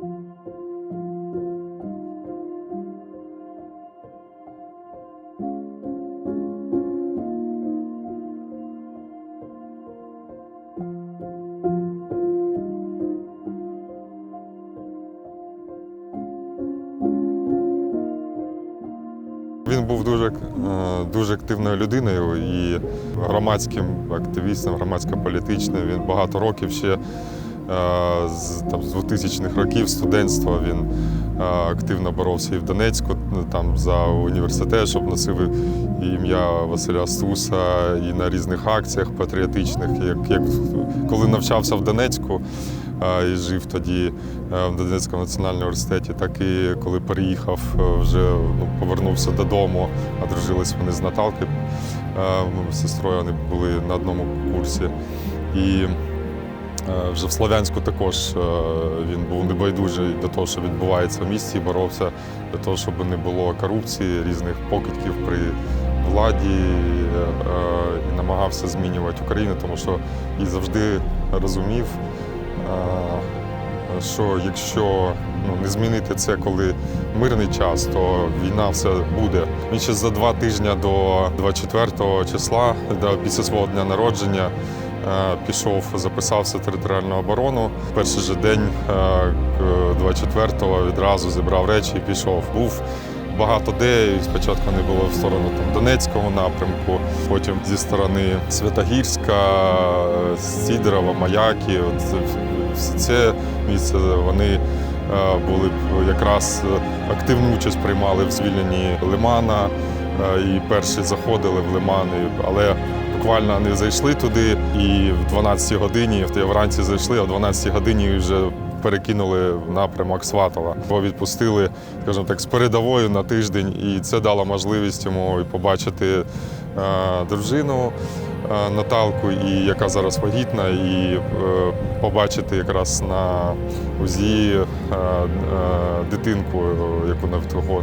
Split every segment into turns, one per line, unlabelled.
Він був дуже, е, дуже активною людиною і громадським активістом, громадсько-політичним. Він багато років ще з, там, з 2000-х років студентства він е, активно боровся і в Донецьку там, за університет, щоб носив ім'я Василя Стуса і на різних акціях патріотичних. Як, як коли навчався в Донецьку е, і жив тоді е, в Донецькому національному університеті, так і коли переїхав, е, вже ну, повернувся додому, одружились вони з Наталки. е, Сестрою вони були на одному курсі. І е, вже в Слов'янську також е, він був небайдужий до того, що відбувається в місті, боровся для того, щоб не було корупції, різних покидьків при владі е, і намагався змінювати Україну, тому що і завжди розумів, е, що якщо ну, не змінити це, коли мирний час, то війна все буде. Він ще за два тижні до 24 числа, після свого дня народження, пішов, записався в територіальну оборону. Перший же день е, 24-го відразу зібрав речі і пішов. Був багато де. Спочатку не було в сторону там, Донецького напрямку, потім зі сторони Святогірська, е, Сідорова, Маяки. От все це місце вони е, були якраз е, активну участь приймали в звільненні Лимана. е, І перші заходили в Лиман, але буквально не зайшли туди. І в 12 годині, вранці зайшли, а в 12 годині вже перекинули в напрямок Сватова. Бо відпустили, скажімо так, з передовою на тиждень, і це дало можливість йому і побачити е, дружину. е, Наталку, і яка зараз вагітна, і е, побачити якраз на УЗІ дитинку, яку на втого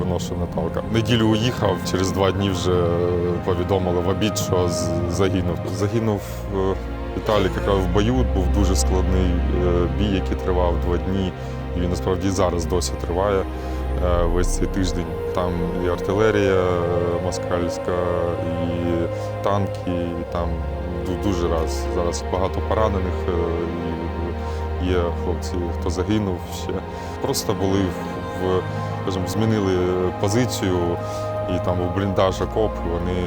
виношує Наталка. Неділю уїхав, через два дні вже повідомили в обід, що загинув. Загинув Віталік якраз в бою, був дуже складний е, бій, який тривав два дні. І він насправді зараз досі триває е, весь цей тиждень. Там і артилерія е, москальська, і танки, і там дуже раз зараз багато поранених. і Є хлопці, хто загинув ще. Просто були в скажімо, змінили позицію, і там був бліндаж окоп. Вони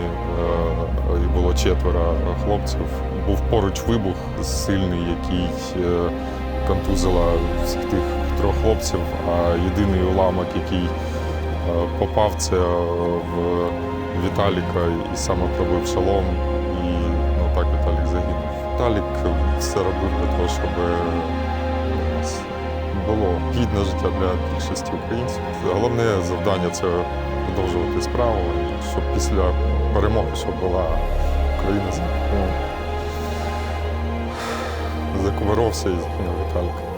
е, було четверо хлопців. Був поруч вибух сильний, який е, контузила всіх тих трьох хлопців. А єдиний уламок, який е, попав, це в Віталіка і саме пробив шалом. І ну, так Віталік загинув. Віталік все робив для того, щоб було гідне життя для більшості українців. Головне завдання це продовжувати справу, щоб після перемоги, щоб була Україна за- закуваровся і закинув Віталік.